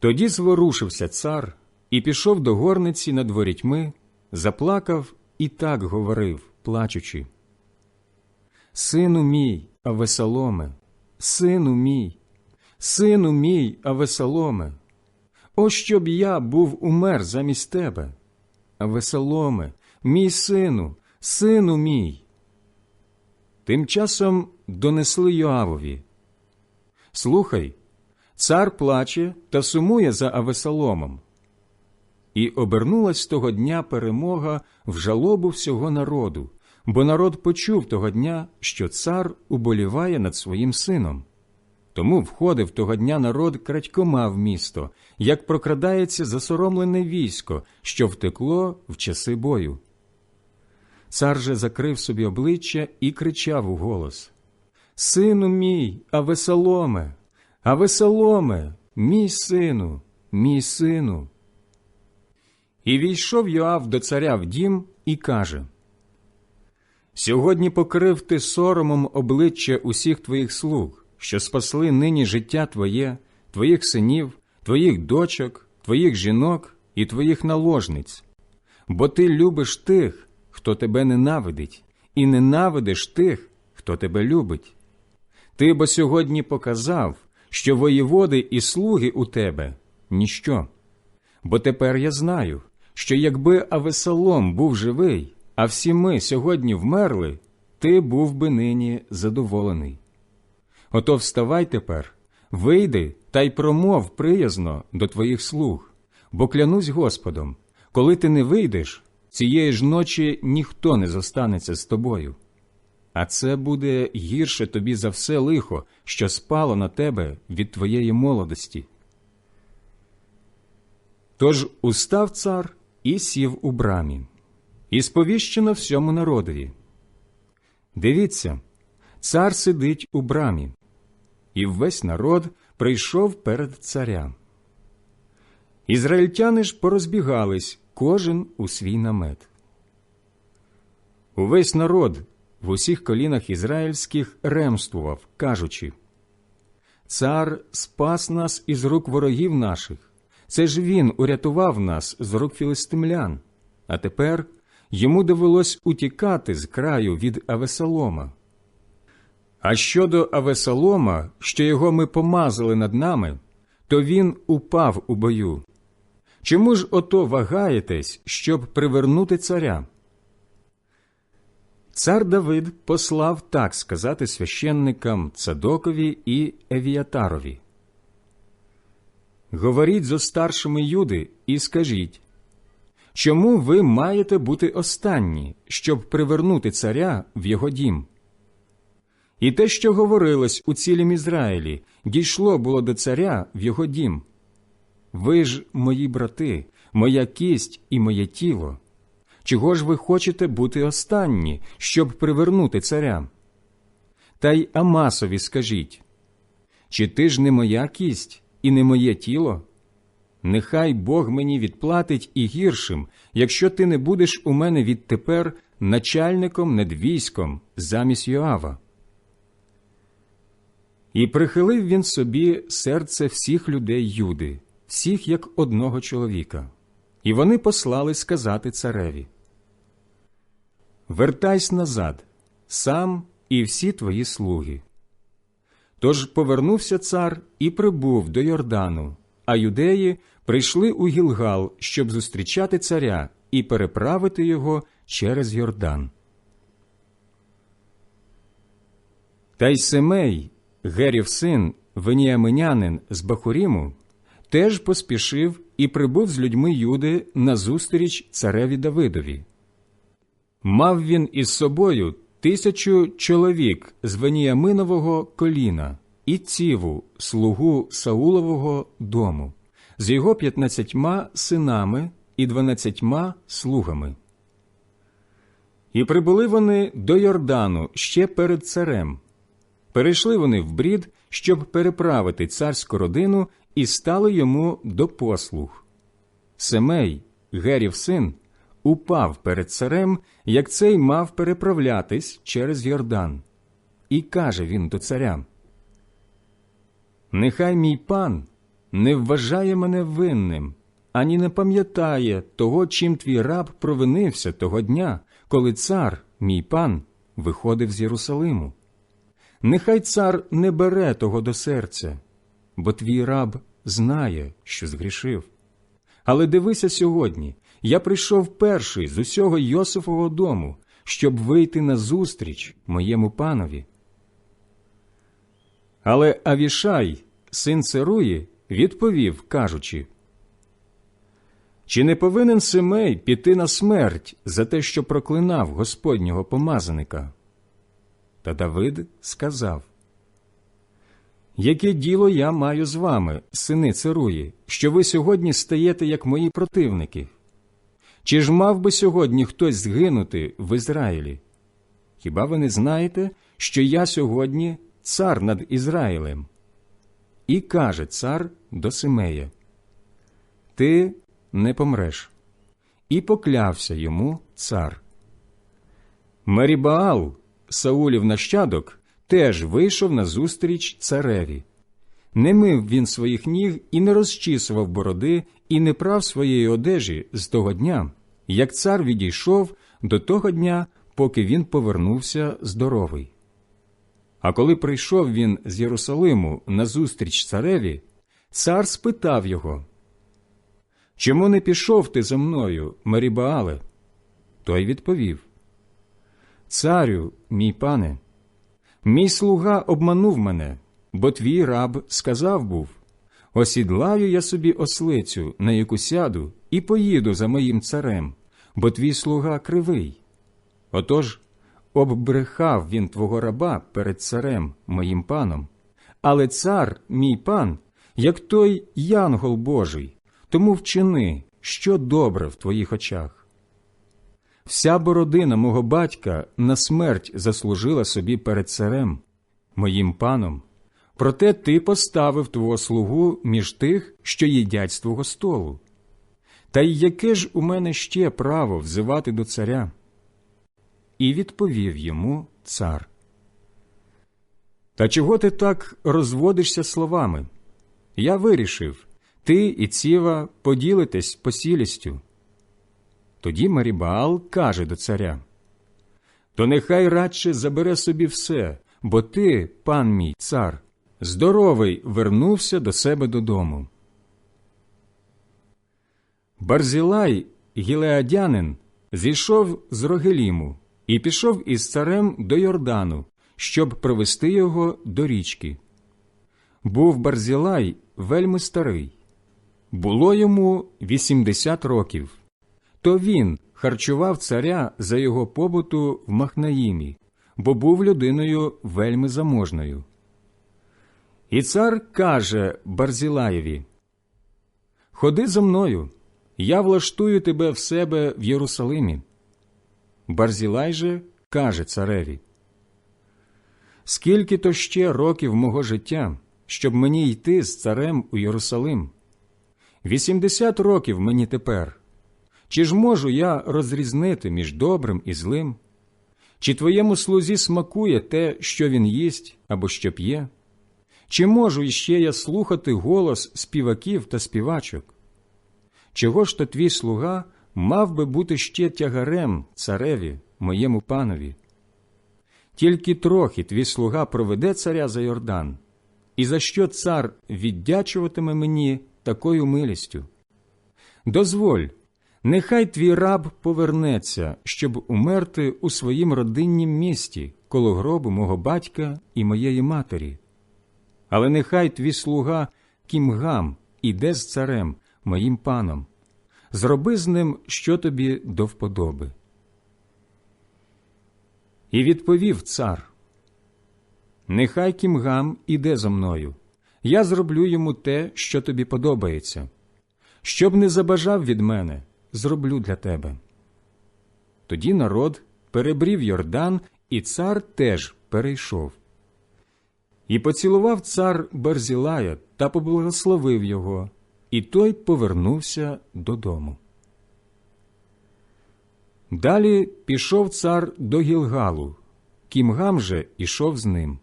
Тоді зворушився цар і пішов до горниці над ворітьми, заплакав і так говорив, плачучи. Сину мій, Авесоломе, сину мій, сину мій, Авесоломе, о, щоб я був умер замість тебе. Авесоломе, мій сину, сину мій. Тим часом донесли Йоавові. Слухай, цар плаче та сумує за Авесоломом. І обернулась того дня перемога в жалобу всього народу, бо народ почув того дня, що цар уболіває над своїм сином. Тому входив того дня народ крадькома в місто, як прокрадається засоромлене військо, що втекло в часи бою. Цар же закрив собі обличчя і кричав у голос Сину мій, Авесоломе, Авесоломе, мій сину, мій сину. І війшов Йоав до царя в дім і каже Сьогодні покрив ти соромом обличчя усіх твоїх слуг, що спасли нині життя твоє, твоїх синів, твоїх дочок, твоїх жінок і твоїх наложниць, бо ти любиш тих, хто тебе ненавидить, і ненавидиш тих, хто тебе любить. Ти бо сьогодні показав, що воєводи і слуги у тебе ніщо. Бо тепер я знаю, що якби Авесолом був живий, а всі ми сьогодні вмерли, ти був би нині задоволений. Ото вставай тепер, вийди та й промов приязно до твоїх слуг, бо клянусь Господом, коли ти не вийдеш, цієї ж ночі ніхто не зостанеться з тобою. А це буде гірше тобі за все лихо, що спало на тебе від твоєї молодості. Тож устав цар і сів у брамі, і сповіщено всьому народові. Дивіться, цар сидить у брамі, і весь народ прийшов перед царя. Ізраїльтяни ж порозбігались кожен у свій намет. Увесь народ в усіх колінах ізраїльських ремствував, кажучи Цар спас нас із рук ворогів наших. Це ж він урятував нас з рук філистимлян, а тепер йому довелось утікати з краю від Авесолома. А щодо Авесолома, що його ми помазали над нами, то він упав у бою. Чому ж ото вагаєтесь, щоб привернути царя? Цар Давид послав так сказати священникам Цадокові і Евіатарові. Говоріть зо старшими юди і скажіть, чому ви маєте бути останні, щоб привернути царя в його дім? І те, що говорилось у цілім Ізраїлі, дійшло було до царя в його дім. Ви ж, мої брати, моя кість і моє тіло. Чого ж ви хочете бути останні, щоб привернути царя? Та й Амасові скажіть чи ти ж не моя кість і не моє тіло? Нехай Бог мені відплатить і гіршим, якщо ти не будеш у мене відтепер начальником над військом замість Йоава. І прихилив він собі серце всіх людей Юди, всіх як одного чоловіка, і вони послали сказати цареві Вертайся назад, сам і всі твої слуги. Тож повернувся цар і прибув до Йордану, а юдеї прийшли у Гілгал, щоб зустрічати царя і переправити його через Йордан. Та й Семей, Герів син, веніаминянин з Бахуріму, теж поспішив і прибув з людьми Юди назустріч цареві Давидові. Мав він із собою тисячу чоловік з Веніяминового коліна і ціву, слугу Саулового дому, з його п'ятнадцятьма синами і дванадцятьма слугами. І прибули вони до Йордану ще перед царем. Перейшли вони в брід, щоб переправити царську родину, і стали йому до послуг. Семей, Герів син, упав перед царем, як цей мав переправлятись через Йордан. І каже він до царя: Нехай мій пан не вважає мене винним, ані не пам'ятає того, чим твій раб провинився того дня, коли цар, мій пан, виходив з Єрусалиму. Нехай цар не бере того до серця, бо твій раб знає, що згрішив. Але дивися сьогодні, я прийшов перший з усього Йосифового дому, щоб вийти на зустріч моєму панові. Але Авішай, син Церуї, відповів, кажучи, Чи не повинен Симей піти на смерть за те, що проклинав Господнього помазаника? Та Давид сказав, Яке діло я маю з вами, сини Церуї, що ви сьогодні стаєте як мої противники? Чи ж мав би сьогодні хтось згинути в Ізраїлі? Хіба ви не знаєте, що я сьогодні цар над Ізраїлем? І каже цар до Симея: Ти не помреш. І поклявся йому цар. Мерібаал, Саулів нащадок, теж вийшов на зустріч цареві. Не мив він своїх ніг і не розчісував бороди, і не прав своєї одежі з того дня, як цар відійшов до того дня, поки він повернувся здоровий. А коли прийшов він з Єрусалиму на зустріч цареві, цар спитав його Чому не пішов ти за мною, Мерібаале? Той відповів Царю, мій пане, мій слуга обманув мене, бо твій раб сказав був Осідлаю я собі ослицю, на яку сяду, і поїду за моїм царем, бо твій слуга кривий. Отож оббрехав він твого раба перед царем, моїм паном, але цар, мій пан, як той янгол Божий, тому вчини, що добре в твоїх очах. Вся бородина мого батька на смерть заслужила собі перед царем, моїм паном, проте ти поставив твого слугу між тих, що їдять з твого столу. Та й яке ж у мене ще право взивати до царя? І відповів йому цар. Та чого ти так розводишся словами? Я вирішив, ти і ціва поділитесь посілістю. Тоді Марібаал каже до царя То нехай радше забере собі все, бо ти, пан мій цар, здоровий вернувся до себе додому. Барзілай, гілеадянин, зійшов з Рогеліму і пішов із царем до Йордану, щоб провести його до річки. Був Барзілай вельми старий. Було йому вісімдесят років. То він харчував царя за його побуту в Махнаїмі, бо був людиною вельми заможною. І цар каже Барзілаєві Ходи за мною, я влаштую тебе в себе в Єрусалимі. Барзілай же каже цареві Скільки то ще років мого життя, щоб мені йти з царем у Єрусалим? Вісімдесят років мені тепер. Чи ж можу я розрізнити між добрим і злим? Чи твоєму слузі смакує те, що він їсть або що п'є? Чи можу іще я слухати голос співаків та співачок? Чого ж то твій слуга мав би бути ще тягарем цареві, моєму панові? Тільки трохи твій слуга проведе царя за Йордан, і за що цар віддячуватиме мені такою милістю? Дозволь, нехай твій раб повернеться, щоб умерти у своїм родиннім місті коло гробу мого батька і моєї матері. Але нехай твій слуга Кімгам іде з царем, моїм паном, зроби з ним, що тобі до вподоби. І відповів цар Нехай Кімгам іде за мною, я зроблю йому те, що тобі подобається. Щоб не забажав від мене, зроблю для тебе. Тоді народ перебрів Йордан, і цар теж перейшов. І поцілував цар Барзілая та поблагословив його, і той повернувся додому. Далі пішов цар до Гілгалу, Кімгам же ішов з ним.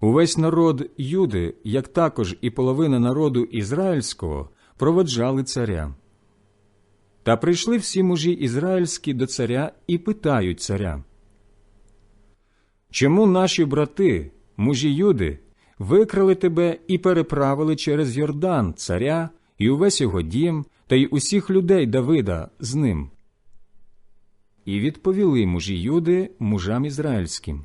увесь народ Юди, як також і половина народу ізраїльського, проводжали царя. Та прийшли всі мужі ізраїльські до царя і питають царя. Чому наші брати, мужі Юди, викрали тебе і переправили через Йордан царя і увесь його дім та й усіх людей Давида з ним? І відповіли мужі Юди мужам ізраїльським.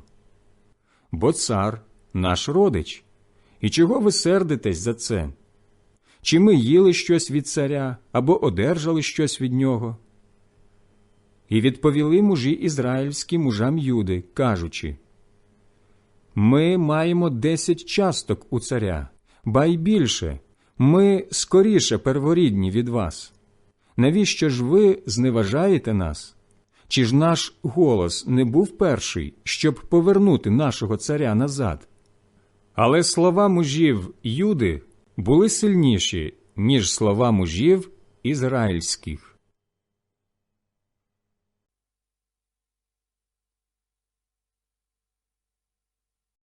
Бо цар наш родич. І чого ви сердитесь за це? Чи ми їли щось від царя або одержали щось від нього? І відповіли мужі ізраїльські мужам Юди, кажучи Ми маємо десять часток у царя, ба й більше, ми скоріше перворідні від вас. Навіщо ж ви зневажаєте нас? Чи ж наш голос не був перший, щоб повернути нашого царя назад? Але слова мужів Юди були сильніші, ніж слова мужів ізраїльських.